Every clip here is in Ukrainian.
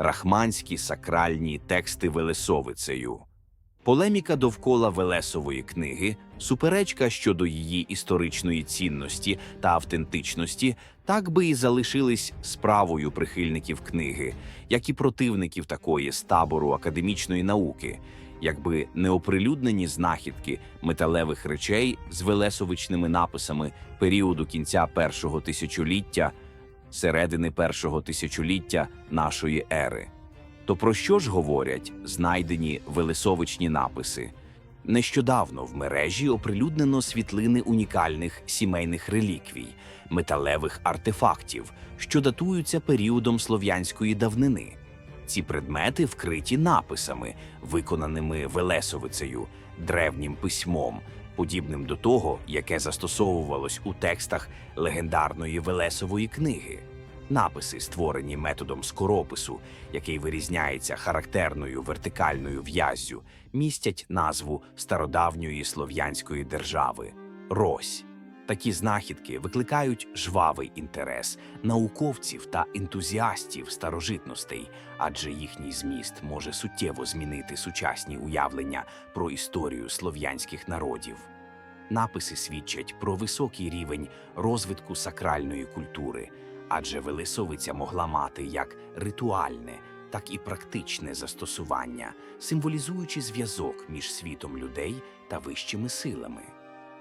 рахманські сакральні тексти Велесовицею. Полеміка довкола Велесової книги, суперечка щодо її історичної цінності та автентичності, так би і залишились справою прихильників книги, як і противників такої з табору академічної науки, якби не оприлюднені знахідки металевих речей з велесовичними написами періоду кінця першого тисячоліття, середини першого тисячоліття нашої ери. То про що ж говорять знайдені велесовичні написи? Нещодавно в мережі оприлюднено світлини унікальних сімейних реліквій, металевих артефактів, що датуються періодом слов'янської давнини. Ці предмети вкриті написами, виконаними Велесовицею, древнім письмом, подібним до того, яке застосовувалось у текстах легендарної Велесової книги. Написи, створені методом скоропису, який вирізняється характерною вертикальною в'яззю, містять назву стародавньої слов'янської держави Рось. Такі знахідки викликають жвавий інтерес науковців та ентузіастів старожитностей, адже їхній зміст може суттєво змінити сучасні уявлення про історію слов'янських народів. Написи свідчать про високий рівень розвитку сакральної культури, адже Велесовиця могла мати як ритуальне, так і практичне застосування, символізуючи зв'язок між світом людей та вищими силами.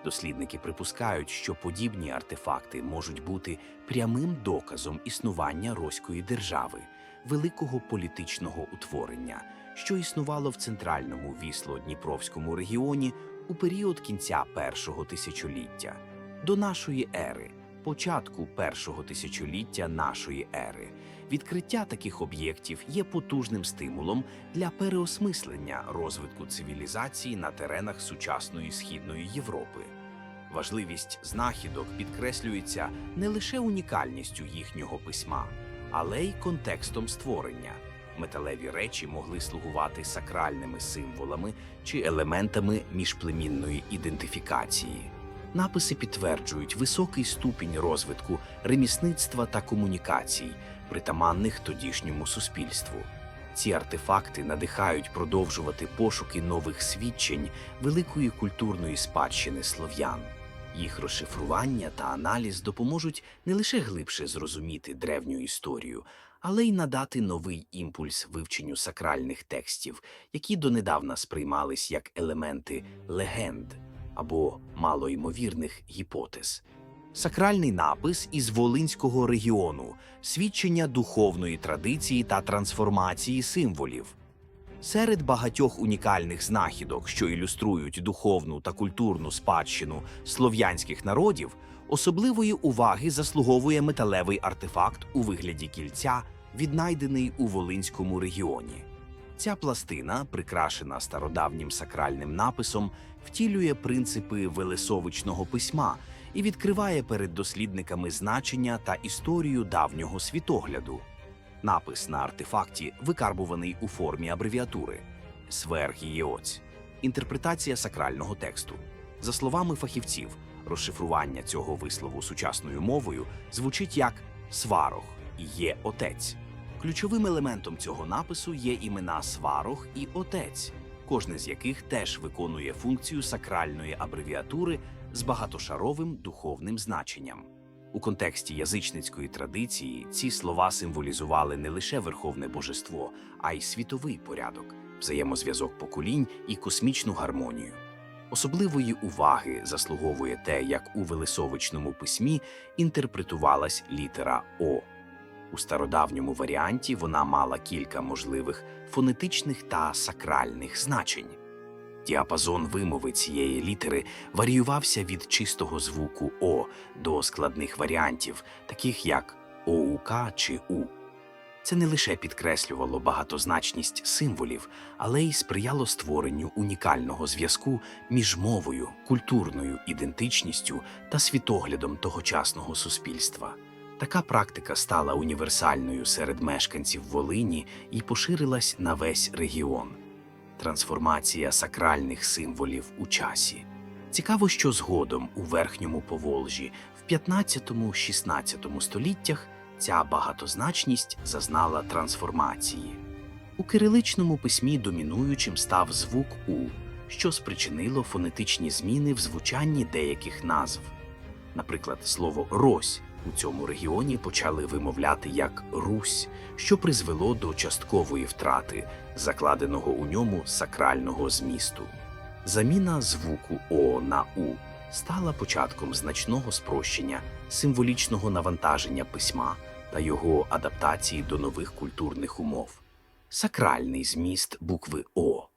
Дослідники припускають, що подібні артефакти можуть бути прямим доказом існування Роської держави, великого політичного утворення, що існувало в центральному вісло-дніпровському регіоні у період кінця першого тисячоліття до нашої ери, початку першого тисячоліття нашої ери. Відкриття таких об'єктів є потужним стимулом для переосмислення розвитку цивілізації на теренах сучасної східної Європи. Важливість знахідок підкреслюється не лише унікальністю їхнього письма, але й контекстом створення. Металеві речі могли слугувати сакральними символами чи елементами міжплемінної ідентифікації. Написи підтверджують високий ступінь розвитку ремісництва та комунікацій, притаманних тодішньому суспільству. Ці артефакти надихають продовжувати пошуки нових свідчень великої культурної спадщини слов'ян. Їх розшифрування та аналіз допоможуть не лише глибше зрозуміти древню історію, але й надати новий імпульс вивченню сакральних текстів, які донедавна сприймались як елементи легенд або малоймовірних гіпотез. Сакральний напис із Волинського регіону, свідчення духовної традиції та трансформації символів. Серед багатьох унікальних знахідок, що ілюструють духовну та культурну спадщину слов'янських народів, особливої уваги заслуговує металевий артефакт у вигляді кільця, віднайдений у Волинському регіоні. Ця пластина, прикрашена стародавнім сакральним написом, втілює принципи велесовичного письма і відкриває перед дослідниками значення та історію давнього світогляду. Напис на артефакті викарбуваний у формі абревіатури Свергієоць. Інтерпретація сакрального тексту. За словами фахівців, розшифрування цього вислову сучасною мовою звучить як сварог і є отець. Ключовим елементом цього напису є імена сварог і отець, кожне з яких теж виконує функцію сакральної абревіатури з багатошаровим духовним значенням. У контексті язичницької традиції ці слова символізували не лише верховне божество, а й світовий порядок, взаємозв'язок поколінь і космічну гармонію. Особливої уваги заслуговує те, як у Велесовичному письмі інтерпретувалась літера О. У стародавньому варіанті вона мала кілька можливих фонетичних та сакральних значень. Діапазон вимови цієї літери варіювався від чистого звуку О до складних варіантів, таких як ОУК чи У. Це не лише підкреслювало багатозначність символів, але й сприяло створенню унікального зв'язку між мовою, культурною ідентичністю та світоглядом тогочасного суспільства. Така практика стала універсальною серед мешканців Волині і поширилась на весь регіон. Трансформація сакральних символів у часі. Цікаво, що згодом у верхньому Поволжі в 15-16 століттях ця багатозначність зазнала трансформації. У кириличному письмі домінуючим став звук У, що спричинило фонетичні зміни в звучанні деяких назв. Наприклад, слово Рось у цьому регіоні почали вимовляти як Русь, що призвело до часткової втрати, закладеного у ньому сакрального змісту. Заміна звуку О на У стала початком значного спрощення символічного навантаження письма та його адаптації до нових культурних умов. Сакральний зміст букви О.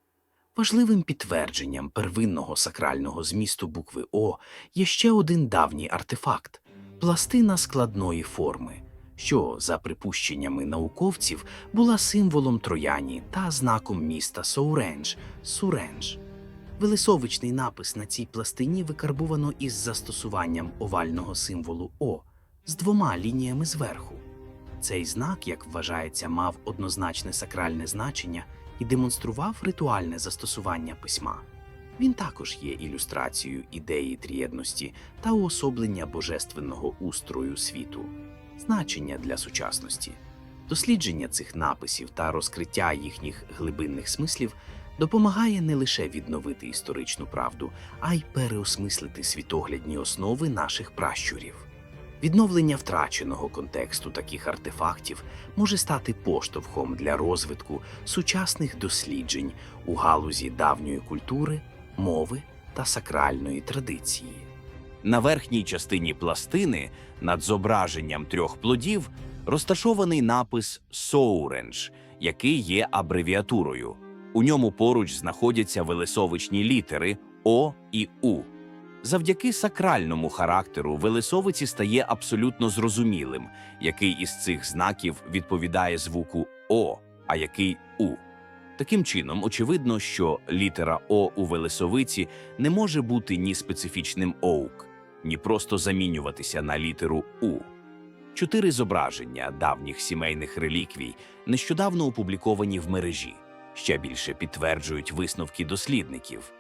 Важливим підтвердженням первинного сакрального змісту букви О є ще один давній артефакт пластина складної форми, що, за припущеннями науковців, була символом Трояні та знаком міста Соурендж Сурендж. Велесовичний напис на цій пластині викарбовано із застосуванням овального символу О з двома лініями зверху. Цей знак, як вважається, мав однозначне сакральне значення і демонстрував ритуальне застосування письма. Він також є ілюстрацією ідеї трієдності та уособлення божественного устрою світу, значення для сучасності. Дослідження цих написів та розкриття їхніх глибинних смислів допомагає не лише відновити історичну правду, а й переосмислити світоглядні основи наших пращурів. Відновлення втраченого контексту таких артефактів може стати поштовхом для розвитку сучасних досліджень у галузі давньої культури, мови та сакральної традиції. На верхній частині пластини над зображенням трьох плодів розташований напис Соурендж, який є абревіатурою. У ньому поруч знаходяться велесовичні літери О і У. Завдяки сакральному характеру велесовиці стає абсолютно зрозумілим, який із цих знаків відповідає звуку О, а який У. Таким чином, очевидно, що літера О у велесовиці не може бути ні специфічним оук, ні просто замінюватися на літеру У. Чотири зображення давніх сімейних реліквій нещодавно опубліковані в мережі, ще більше підтверджують висновки дослідників.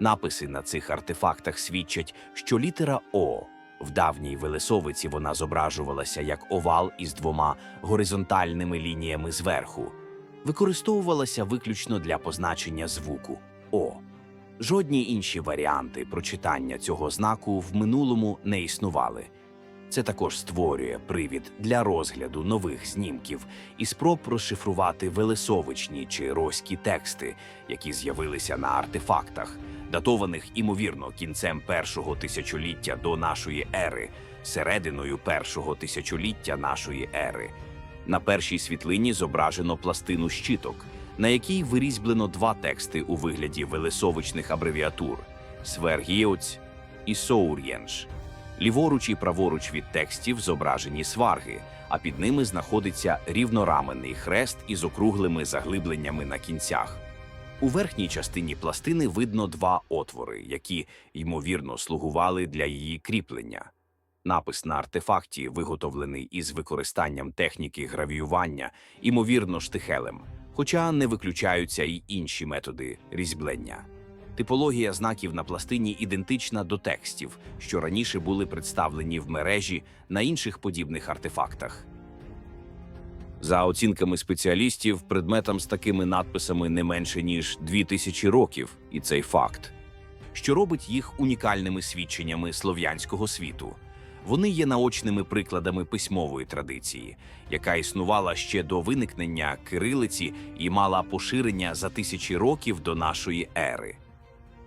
Написи на цих артефактах свідчать, що літера О в давній велесовиці вона зображувалася як овал із двома горизонтальними лініями зверху, використовувалася виключно для позначення звуку О. Жодні інші варіанти прочитання цього знаку в минулому не існували. Це також створює привід для розгляду нових знімків і спроб розшифрувати велесовичні чи роські тексти, які з'явилися на артефактах, датованих імовірно кінцем першого тисячоліття до нашої ери, серединою першого тисячоліття нашої ери. На першій світлині зображено пластину щиток, на якій вирізблено два тексти у вигляді велесовичних абревіатур Свергіоць і Соур'єнж. Ліворуч і праворуч від текстів зображені сварги, а під ними знаходиться рівнораменний хрест із округлими заглибленнями на кінцях. У верхній частині пластини видно два отвори, які, ймовірно, слугували для її кріплення. Напис на артефакті, виготовлений із використанням техніки гравіювання, ймовірно, штихелем, хоча не виключаються й інші методи різьблення. Типологія знаків на пластині ідентична до текстів, що раніше були представлені в мережі на інших подібних артефактах. За оцінками спеціалістів, предметам з такими надписами не менше ніж 2000 років, і цей факт, що робить їх унікальними свідченнями слов'янського світу. Вони є наочними прикладами письмової традиції, яка існувала ще до виникнення кирилиці і мала поширення за тисячі років до нашої ери.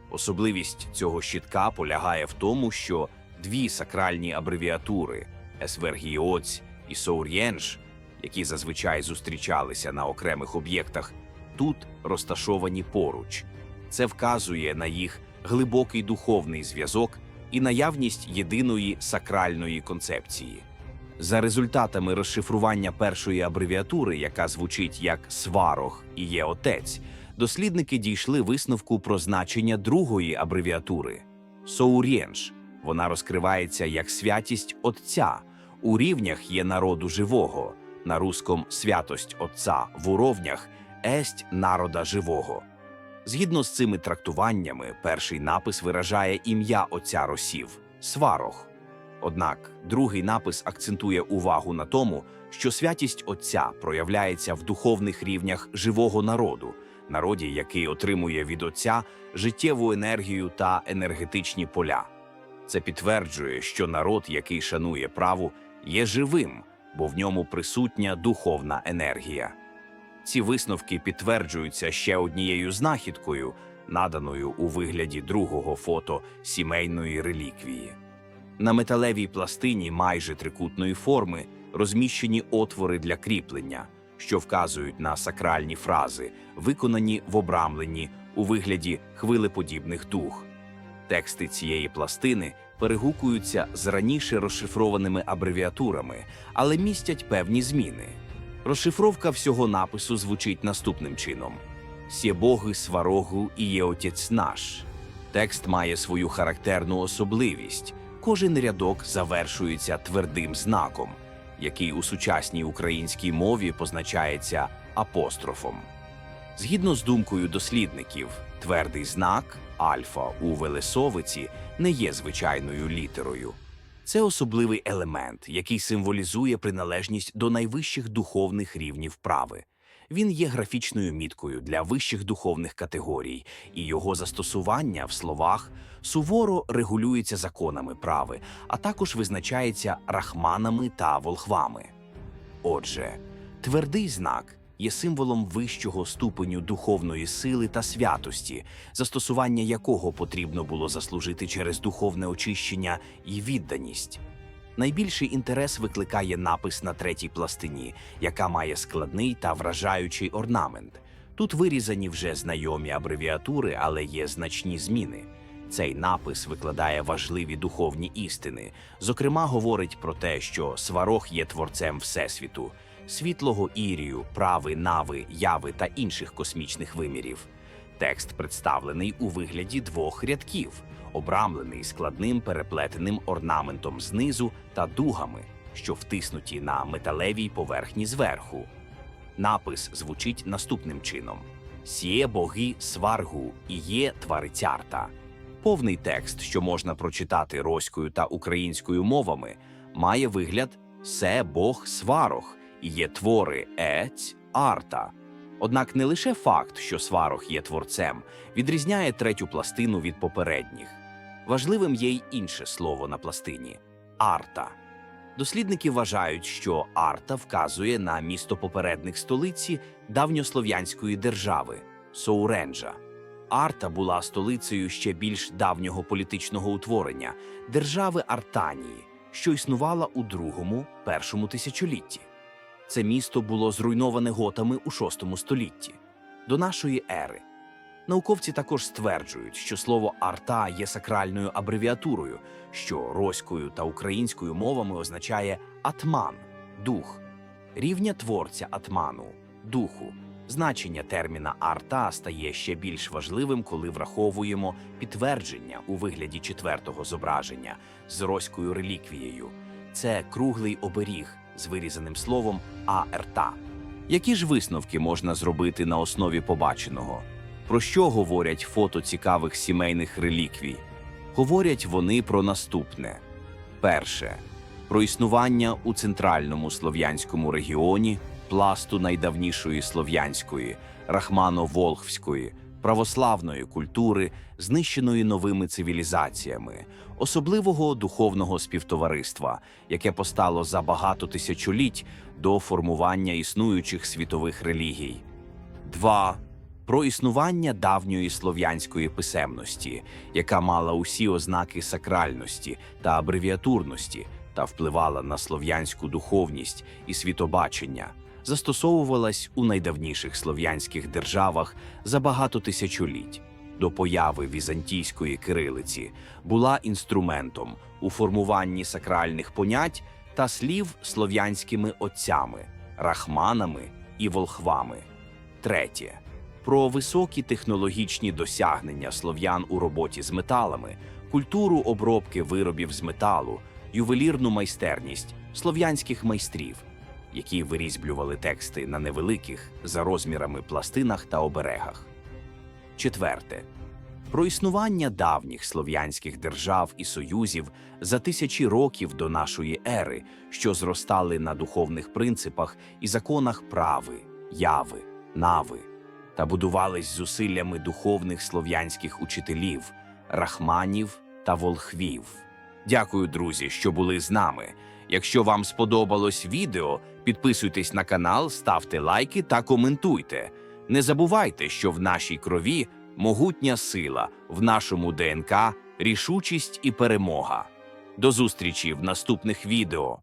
Особливість цього щитка полягає в тому, що дві сакральні абревіатури Есвергіоць і Соур'єнж, які зазвичай зустрічалися на окремих об'єктах, тут розташовані поруч. Це вказує на їх глибокий духовний зв'язок і наявність єдиної сакральної концепції. За результатами розшифрування першої абревіатури, яка звучить як сварог і є отець, дослідники дійшли висновку про значення другої абревіатури Соур'єнж. Вона розкривається як святість Отця. У рівнях є народу живого, на русском святость Отця в уровнях есть народа живого. Згідно з цими трактуваннями, перший напис виражає ім'я Отця Росів Сварог. Однак другий напис акцентує увагу на тому, що святість Отця проявляється в духовних рівнях живого народу, народі, який отримує від Отця життєву енергію та енергетичні поля. Це підтверджує, що народ, який шанує праву, є живим, бо в ньому присутня духовна енергія. Ці висновки підтверджуються ще однією знахідкою, наданою у вигляді другого фото сімейної реліквії. На металевій пластині майже трикутної форми розміщені отвори для кріплення, що вказують на сакральні фрази, виконані в обрамленні у вигляді хвилеподібних дух. Тексти цієї пластини перегукуються з раніше розшифрованими абревіатурами, але містять певні зміни. Розшифровка всього напису звучить наступним чином: «Сє Боги сварогу і є Отець наш. Текст має свою характерну особливість. Кожен рядок завершується твердим знаком, який у сучасній українській мові позначається апострофом. Згідно з думкою дослідників, твердий знак альфа у велесовиці не є звичайною літерою. Це особливий елемент, який символізує приналежність до найвищих духовних рівнів прави. Він є графічною міткою для вищих духовних категорій, і його застосування в словах суворо регулюється законами прави, а також визначається рахманами та волхвами. Отже, твердий знак є символом вищого ступеню духовної сили та святості, застосування якого потрібно було заслужити через духовне очищення і відданість. Найбільший інтерес викликає напис на третій пластині, яка має складний та вражаючий орнамент. Тут вирізані вже знайомі абревіатури, але є значні зміни. Цей напис викладає важливі духовні істини. Зокрема, говорить про те, що сварог є творцем Всесвіту, світлого ірію, прави, нави, яви та інших космічних вимірів. Текст представлений у вигляді двох рядків, обрамлений складним переплетеним орнаментом знизу та дугами, що втиснуті на металевій поверхні зверху. Напис звучить наступним чином: Сіє боги сваргу і є тварицярта. Повний текст, що можна прочитати роською та українською мовами, має вигляд Се Бог сварох і є твори ець арта. Однак не лише факт, що сварох є творцем, відрізняє третю пластину від попередніх. Важливим є й інше слово на пластині арта. Дослідники вважають, що арта вказує на місто попередник столиці давньослов'янської держави Соуренджа. Арта була столицею ще більш давнього політичного утворення держави Артанії, що існувала у другому першому тисячолітті. Це місто було зруйноване готами у VI столітті до нашої ери. Науковці також стверджують, що слово арта є сакральною абревіатурою, що роською та українською мовами означає атман дух, рівня творця атману духу. Значення терміна арта стає ще більш важливим, коли враховуємо підтвердження у вигляді четвертого зображення з роською реліквією. Це круглий оберіг з вирізаним словом аерта. Які ж висновки можна зробити на основі побаченого? Про що говорять фото цікавих сімейних реліквій? Говорять вони про наступне: перше про існування у центральному слов'янському регіоні пласту найдавнішої слов'янської, рахмано-волхвської, православної культури, знищеної новими цивілізаціями, особливого духовного співтовариства, яке постало за багато тисячоліть до формування існуючих світових релігій. 2. Про існування давньої слов'янської писемності, яка мала усі ознаки сакральності та абревіатурності та впливала на слов'янську духовність і світобачення, застосовувалась у найдавніших слов'янських державах за багато тисячоліть. До появи візантійської кирилиці була інструментом у формуванні сакральних понять та слів слов'янськими отцями, рахманами і волхвами. Третє про високі технологічні досягнення слов'ян у роботі з металами, культуру обробки виробів з металу, ювелірну майстерність слов'янських майстрів, які вирізблювали тексти на невеликих за розмірами пластинах та оберегах. Четверте про існування давніх слов'янських держав і союзів за тисячі років до нашої ери, що зростали на духовних принципах і законах прави, яви, нави та будувались зусиллями духовних слов'янських учителів, рахманів та волхвів. Дякую, друзі, що були з нами. Якщо вам сподобалось відео, підписуйтесь на канал, ставте лайки та коментуйте. Не забувайте, що в нашій крові могутня сила, в нашому ДНК рішучість і перемога. До зустрічі в наступних відео.